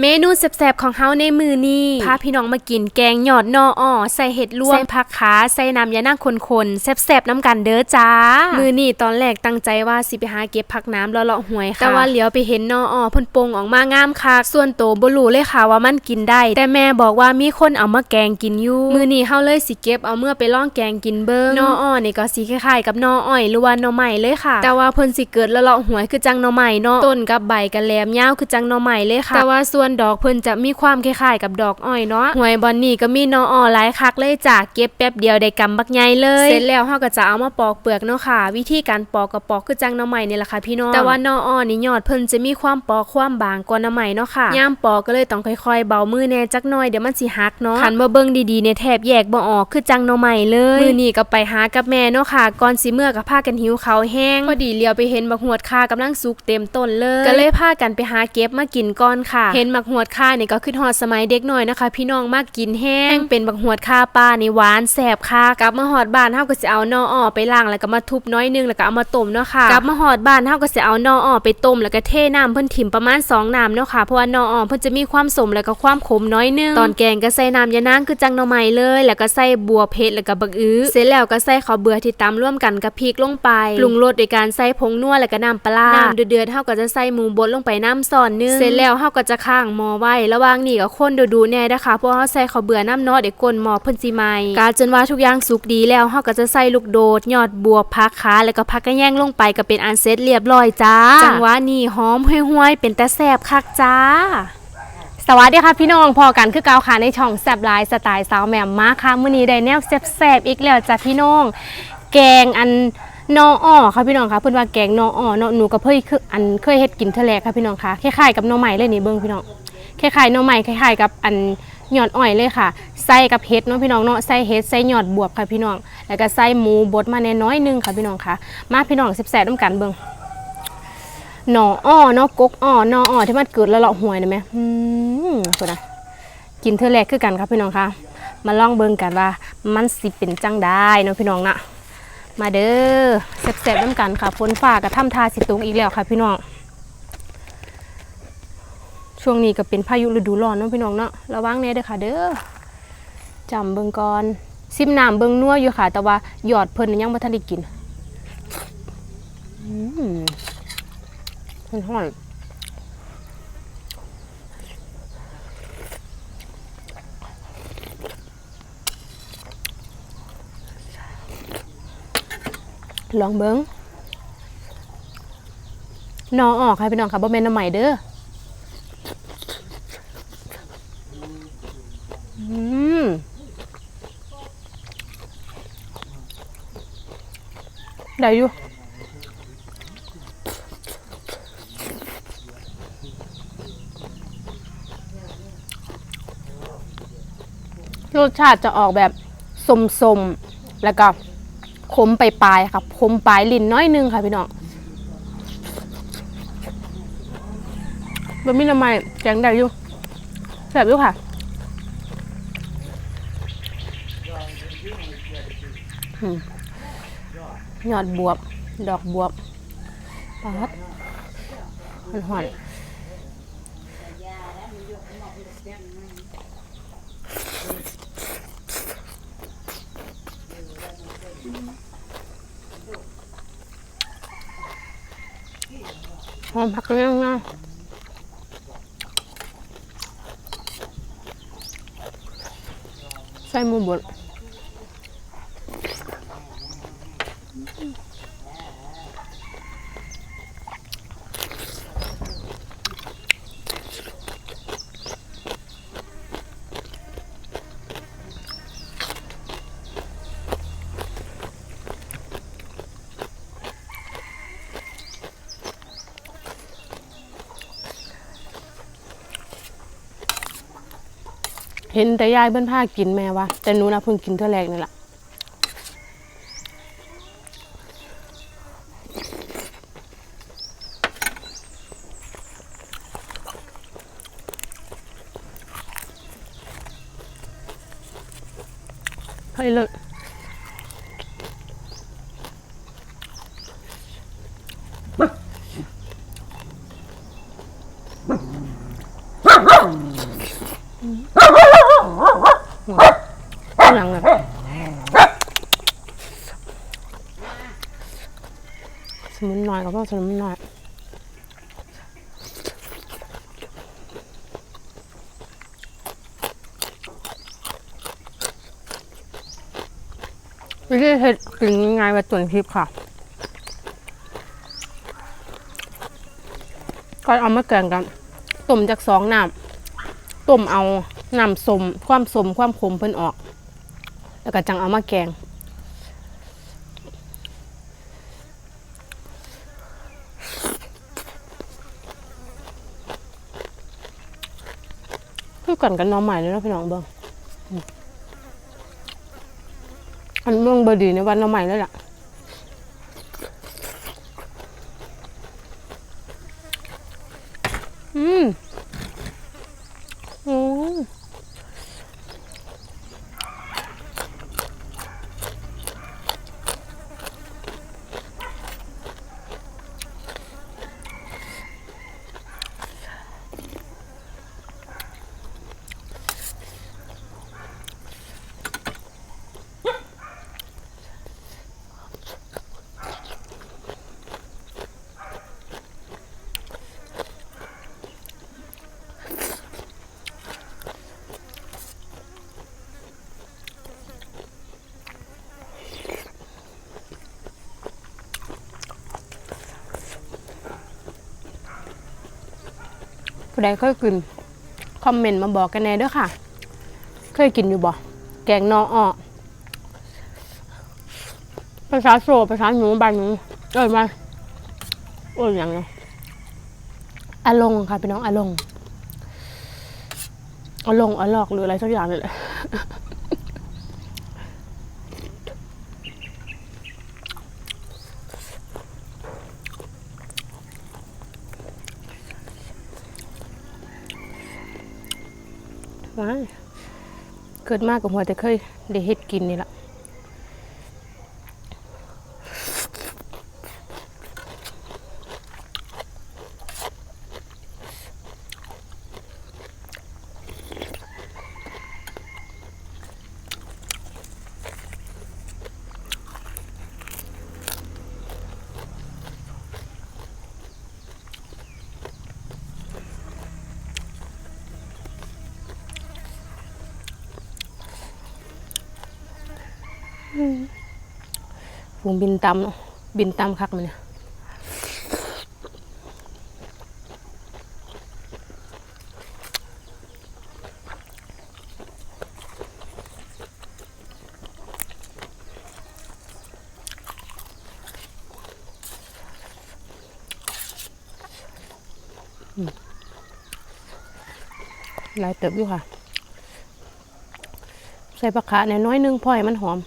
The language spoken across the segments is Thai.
เมนูแซ่บๆของเฮาในมือนี้พาพี่น้องมากินแกงหยอดนออ้อใส่เห็ดลวกใส่ผักขาใส่น้ำยานั่งคนๆแซ่บๆน้ำกันเด้อจ้า มือนี้ตอนแรกตั้งใจว่าสิไปหาเก็บผักน้ำแล้วเลาะหวยค่ะ แต่ว่าเหลียวไปเห็นนออ้อเพ่นโปงออกมางามคักส่วนโตวบ่รู้เลยค่ะว่ามันกินได้ แต่แม่บอกว่ามีคนเอามาแกงกินอยู่ มือนี้เฮาเลยสิเก็บเอาเมื่อไปลองแกงกินเบิ่งนออ้อนี่ก็สิคล้ายๆกับนออ้อยหรือว่าหนอใหม่เลยค่ะ แต่ว่าเพิ่นสิเกิดแล้วเลาะหวยคือจังหนอใหม่เนาะต้นกับใบก็แหลมยาวคือจังหนอใหม่เลยค่ะแต่ว่าส่วนนดอกเพิ่นจะมีความคล้ายๆกับดอกอ้อยเนาะหวยบอนนี่ก็มีนออหลายคักเลยจ้ะเก็บแป๊บเดียวได้กำบักใหญ่เลยเสร็จแล้วเฮาก็จะเอามาปอกเปลือกเนาะค่ะ วิธีการปอกก็ปอกคือจังหนอใหม่นี่แหละค่ะพี่น้องแต่ว่านออ้อนี่ยอดเพิ่นจะมีความปอกความบางกว่าหนอใหม่เนาะค่ะย่ามปอกก็เลยต้องค่อยๆ เบามือแน่จักหน่อยเดี๋ยวมันสิหักเนาะคันบ่เบิ่งดีๆเนี่ยแทบแยกบ่ออกคือจังหนอใหม่เลยมือนี้ก็ไปหากับแม่เนาะค่ะก่อนสิเมื่อก็พากันหิวข้าวแห้งพอดีเลียวไปเห็นบักหวดคากำลังสุกเต็มต้นเลย ก็เลยพากันไปหาเก็บมากินก่อนค่ะ เห็นบักหวดคาเนี่ยก็ขึ้นฮอดสมัยเด็กน้อยนะคะ พี่น้องมากกินแห้งเป็นบักหวดคาป้านี่หวานแสบค่ะกลับมาหอดบ้านเฮาก็สิเอานออ้อไปล้างแล้วก็มาทุบน้อยนึงแล้วก็เอามาต้มเนาะค่ะกลับมาหอดบ้านเฮาก็สิเอานออ้อไปต้มแล้วก็เทน้ำเพิ่นถิ่มประมาณสองน้ำเนาะค่ะเพราะว่านออ้อเพิ่นจะมีความสมแล้วก็ความขมน้อยนึงตอนแกงก็ใส่น้ำยานางคือจังหน่อไม้เลย แล้วก็ใส่บัวเพชรแล้วก็บักอื้อเสร็จแล้วก็ใส่ข้าวเบื่อที่ตำร่วมกันกับพริกลงไปปรุงรสด้วยการใส่ผงนัวแล้วก็น้ำปลาร้าน้ำเดือดๆเฮาก็จะใส่หมูบดลงไปน้ำซอนนึงเสร็จแล้วเฮาก็จะข้างหม้อไว้ระหว่างนี้ก็คนดูๆแน่นะคะเพราะเฮาใส่ข้าวเบื่อน้ำเนาะเดี๋ยวก้นหม้อเพิ่นสิไหม้กาจนว่าทุกอย่างสุกดีแล้วเฮาก็จะใส่ลูกโดดยอดบัวผักขาแล้วก็ผักกระแยงลงไปก็เป็นอันเสร็จเรียบร้อยจ้า จังหวะนี้หอมห้วยๆเป็นแต่แซ่บคักจ้าสวัสดีค่ะพี่น้องพอกันคือเกาค่ะในช่องแซบไลน์สไตล์สาวแหม่มมาค่ะมื้อนี้ได้แนวแซบๆอีกแล้วจ้ะพี่น้อง แกงอัน นออ้อค่ะพี่น้องค่ะเพิ่นว่าแกงนออ้อเนาะหนูก็เพิ่งคืออันเคยเฮ็ดกินเทอแรกค่ะพี่น้องค่ะคล้ายๆกับน่อไม้เลยนี่เบิ่งพี่น้องคล้ายๆน่อไม้คล้ายๆกับอันหยอดอ้อยเลยค่ะใส่กับเห็ดเนาะพี่น้องเนาะใส่เห็ดใส่ยอดบวบค่ะพี่น้อง แล้วก็ใส่หมูบดมาแน่น้อยหนึงค่ะพี่น้องค่ะ มาพี่น้องแซ่บๆนํกันเบิ่งหนออ้อเนาะกกอ้อนออ้อที่มันเกิดแล้วเลาะหวยนะแม่อืมพุ่นนะกินเธอแรกคือกันครับพี่น้องค่ะ มาลองเบิ่งกันว่ามันสิเป็นจังได้เนาะพี่น้องนะ มาเด้อแซ่บๆน้ำกันค่ะฝนฟ้าก็ทำทาสิตุงอีกแล้วค่ะ พี่น้องช่วงนี้ก็เป็นพายุฤดูร้อนเนาะพี่น้องเนาะระวังแน่เด้อค่ะ เด้อจำเบิ่งก่อนซิมน้ำเบิ่งนัวอยู่ค่ะ แต่ว่าหยอดเพิ่นยังบ่ทันได้กินอืมมันห่อน ลองเบิ้งนอออกค่ะพี่น้องค่ะบ่แม่นน้ำใหม่เด้ออืมได้อยู่รสชาติจะออกแบบสมๆ แล้วก็ ขมไปปลายค่ะขมปลายลิ้นน้อยนึงค่ะพี่น้องบะหมี่น้ำมันแกงได้อยู่แซ่บอยู่ค่ะอืมยอดบวบ ดอกบวบปัดมันหอน หอมผักเลี้ยงนะใส่หมูบด เห็นแต่ยายเบิ้นผ้ากินแม่วะแต่หนูนะเพิ่งกินเท่าแรกนี่แหละให้เลย ข้างหลังเลย สมุนหน่อยกับพ่อสมุนหน่อยวิธีเห็ดกินง่ายๆแบบตุนทิพย์ค่ะ ก็เอามาแกงกันต้มจากสองน้ำต้มเอาน้ำสมความสมความขมเพิ่นออก แล้วก็จังเอามาแกง กันกันน้องใหม่เลยเนาะพี่น้องเบิ้งอันเมืองบดีในวันน้องใหม่แล้วล่ะอืมอืม ผู้ใดเคยกิน คอมเมนต์มาบอกกันแน่เด้อค่ะ เคยกินอยู่บ่แกงนออ้อภาษาโซภาษาหนูบ้านหนูเอ้ยมาเอ้ยอย่างเนาะอาลงค่ะพี่น้องอาลงอาลงอาลอกหรืออะไรสักอย่างนี่แหละ ว้ายเกิดมากกับหัวแต่เคยได้เฮ็ดกินนี่ละ ฝูงบินตำเนาะบินตำคักมันเนี่ยอืมหลายเติบอยู่ค่ะ ใส่ผักขาในน้อยนึงพอให้มันหอม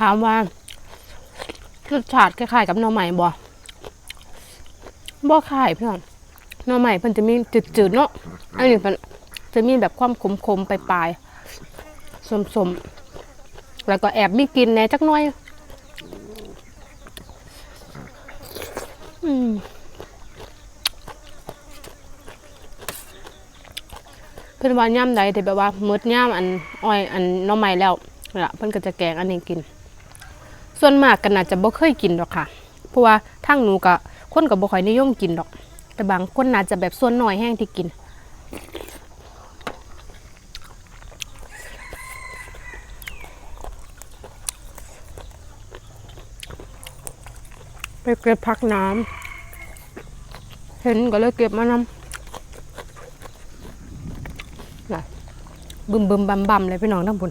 ถามว่ารสชาติคล้ายๆกับหน่อใหม่บ่บ่คล้ายเพื่อนหน่อใหม่เพิ่นจะมีจืดๆเนาะอันนี้เป็นจะมีแบบความขมๆปลายๆสมๆแล้วก็แอบมีกลินแน่จักหน่อย อืมเพิ่นว่าย่ำใดที่แบบว่าหมดย่ำอันอ้อยอันน่อใหม่แล้วล่ะเพิ่นก็จะแกงอันนี้กิน ส่วนมากก็น่าจะบ่เคยกินดอกค่ะ เพราะว่าทางหนูก็คนก็บ่ค่อยนิยมกินดอก แต่บางคนน่าจะแบบส่วนน้อยแห้งที่กิน ไปเก็บผักน้ำเห็นก็เลยเก็บมานำน่ะบึมบึมบัมบัมเลยพี่น้องทั้งบุญ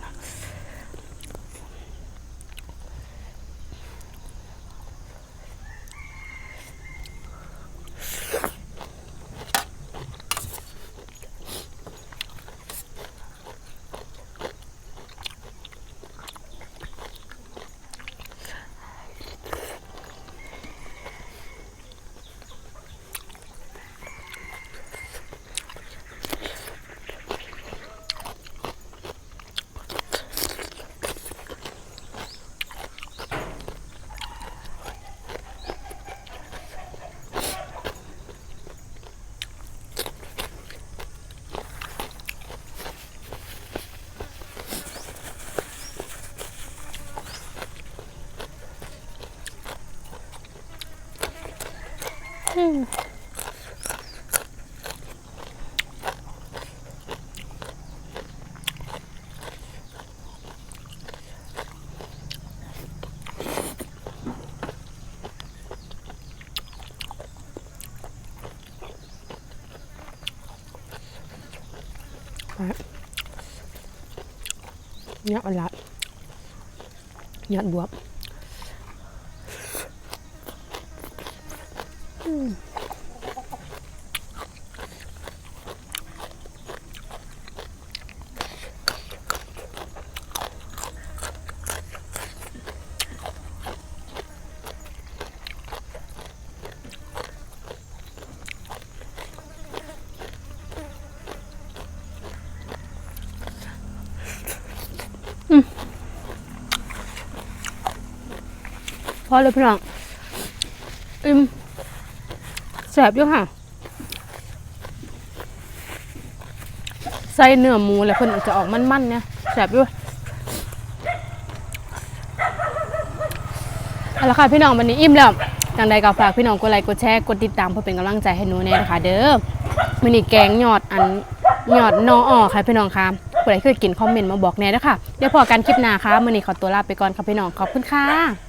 เนี่ยอันละยอดบวบ พอเลยพี่น้องอืม แสบอยู่ค่ะ ใส่เนื้อหมูแล้วเพิ่นจะออกมันๆเนี่ยแสบอยู่เอาละค่ะพี่น้องวันนี้อิ่มแล้วจังใดก็ฝากพี่น้องกดไลค์กดแชร์กดติดตามเพื่อเป็นกำลังใจให้หนูแน่นะคะเด้อมื้อนี้แกงยอดอันยอดนอออค่ะพี่น้องค่ะผู้ใดเคยกินคอมเมนต์มาบอกแน่เด้อค่ะเดี๋ยวพอกันคลิปหน้าค่ะมื้อนี้ขอตัวลาไปก่อนค่ะพี่น้องขอบคุณค่ะ